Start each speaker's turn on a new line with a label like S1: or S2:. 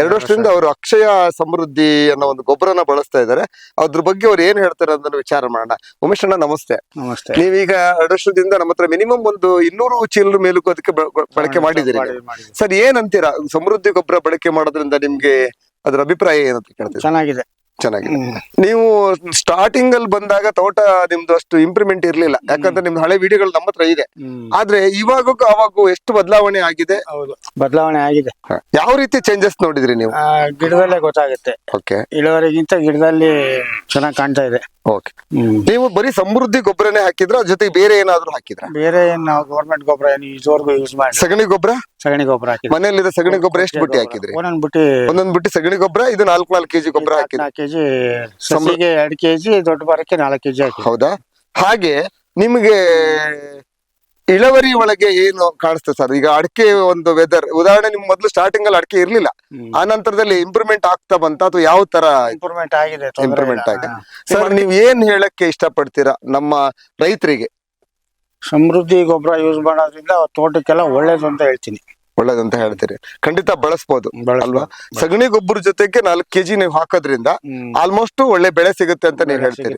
S1: ಎರಡು ವರ್ಷದಿಂದ ಅವರು ಅಕ್ಷಯ ಸಮೃದ್ಧಿ ಅನ್ನೋ ಒಂದು ಗೊಬ್ಬರನ ಬಳಸ್ತಾ ಇದ್ದಾರೆ. ಅದ್ರ ಬಗ್ಗೆ ಅವ್ರು ಏನ್ ಹೇಳ್ತಾರೆ ಅದನ್ನ ವಿಚಾರ ಮಾಡೋಣ. ಉಮೇಶ್ ಅಣ್ಣ ನಮಸ್ತೆ.
S2: ನಮಸ್ತೆ.
S1: ನೀವೀಗ ಎರಡು ವರ್ಷದಿಂದ ನಮ್ಮ ಹತ್ರ ಮಿನಿಮಮ್ ಒಂದು ಇನ್ನೂರು ಚೀಲರ ಮೇಲಕ್ಕೂ ಅದಕ್ಕೆ ಬಳಕೆ ಮಾಡಿದ್ದೀರಿ ಸರ್ ಏನ್ ಅಂತೀರಾ? ಸಮೃದ್ಧಿ ಗೊಬ್ಬರ ಬಳಕೆ ಮಾಡೋದ್ರಿಂದ ನಿಮ್ಗೆ ಅದ್ರ ಅಭಿಪ್ರಾಯ ಏನಂತ ಕೇಳ್ತೀವಿ.
S2: ಚೆನ್ನಾಗಿದೆ.
S1: ಚೆನ್ನಾಗಿದೆ. ನೀವು ಸ್ಟಾರ್ಟಿಂಗ್ ಅಲ್ಲಿ ಬಂದಾಗ ತೋಟ ನಿಮ್ದು ಅಷ್ಟು ಇಂಪ್ರೂವ್ಮೆಂಟ್ ಇರ್ಲಿಲ್ಲ. ಯಾಕಂದ್ರೆ ನಿಮ್ದು ಹಳೆ ವಿಡಿಯೋಗಳು ನಮ್ಮ ಹತ್ರ ಇದೆ. ಆದ್ರೆ ಇವಾಗೂ ಅವಾಗೂ ಎಷ್ಟು ಬದಲಾವಣೆ ಆಗಿದೆ?
S2: ಹೌದು. ಬದಲಾವಣೆ ಆಗಿದೆ.
S1: ಯಾವ ರೀತಿ ಚೇಂಜಸ್ ನೋಡಿದ್ರಿ ನೀವು?
S2: ಗಿಡದಲ್ಲೇ ಗೊತ್ತಾಗುತ್ತೆ.
S1: ಓಕೆ
S2: ಇಳುವರಿಗಿಂತ ಗಿಡದಲ್ಲಿ ಚೆನ್ನಾಗಿ ಕಾಣ್ತಾ ಇದೆ.
S1: ಓಕೆ. ನೀವು ಬರೀ ಸಮೃದ್ಧಿ ಗೊಬ್ಬರನೇ ಹಾಕಿದ್ರ ಜೊತೆಗೆ ಬೇರೆ ಏನಾದ್ರು ಹಾಕಿದ್ರ?
S2: ಬೇರೆ ಏನ್ ನಾವು ಗೌರ್ಮೆಂಟ್ ಗೊಬ್ಬರ ಏನು ಇದುವರೆಗೂ ಯೂಸ್ ಮಾಡಿ
S1: ಸಗಣಿ ಗೊಬ್ಬರ?
S2: ಸಗಣಿ ಗೊಬ್ಬರ ಹಾಕಿದ್ವಿ.
S1: ಮನೆಯಲ್ಲಿರೋ ಸಗಣಿ ಗೊಬ್ಬರ ಎಷ್ಟು ಬುಟ್ಟಿ ಹಾಕಿದ್ರಿ?
S2: ಒಂದೊಂದ್ ಬುಟ್ಟಿ
S1: ಒಂದೊಂದ್ ಬುಟ್ಟಿ ಸಗಣಿ ಗೊಬ್ಬರ ಇದು ನಾಲ್ಕು ನಾಲ್ಕು ಕೆಜಿ ಗೊಬ್ಬರ ಹಾಕಿ
S2: ನಾಲ್ಕು ಕೆಜಿ ಸಸಿಗೆ ಎರಡ್ ಕೆಜಿ ದೊಡ್ಡ ಮರಕ್ಕೆ ನಾಲ್ಕು ಕೆಜಿ ಹಾಕಿ
S1: ಹೌದಾ? ಹಾಗೆ ನಿಮಗೆ ಇಳುವರಿ ಒಳಗೆ ಏನು ಕಾಣಿಸ್ತದೆ ಸರ್? ಈಗ ಅಡಿಕೆ ಒಂದು ವೆದರ್ ಉದಾಹರಣೆ ನಿಮ್ ಮೊದಲು ಸ್ಟಾರ್ಟಿಂಗ್ ಅಲ್ಲಿ ಅಡಿಕೆ ಇರ್ಲಿಲ್ಲ. ಆ ನಂತರದಲ್ಲಿ ಇಂಪ್ರೂವ್ಮೆಂಟ್ ಆಗ್ತಾ ಬಂತ ಅಥವಾ ಯಾವ ತರ
S2: ಇಂಪ್ರೂವ್ಮೆಂಟ್ ಆಗಿದೆ
S1: ಇಂಪ್ರೂವ್ಮೆಂಟ್ ಆಗಿದೆ? ಸರ್ ನೀವ್ ಏನ್ ಹೇಳಕ್ಕೆ ಇಷ್ಟಪಡ್ತೀರಾ ನಮ್ಮ ರೈತರಿಗೆ?
S2: ಸಮೃದ್ಧಿ ಗೊಬ್ಬರ ಯೂಸ್ ಮಾಡೋದ್ರಿಂದ ತೋಟಕ್ಕೆಲ್ಲ ಒಳ್ಳೇದು ಅಂತ ಹೇಳ್ತೀನಿ.
S1: ಒಳ್ಳೇದಂತ ಹೇಳ್ತೀರಿ. ಖಂಡಿತ ಬಳಸ್ಬೋದು. ಅಲ್ವಾ? ಸಗಣಿ ಗೊಬ್ಬರ ಜೊತೆಗೆ ನಾಲ್ಕು ಕೆಜಿ ನೀವು ಹಾಕೋದ್ರಿಂದ ಆಲ್ಮೋಸ್ಟ್ ಒಳ್ಳೆ ಬೆಳೆ ಸಿಗುತ್ತೆ ಅಂತ ನೀವು ಹೇಳ್ತೀರಿ.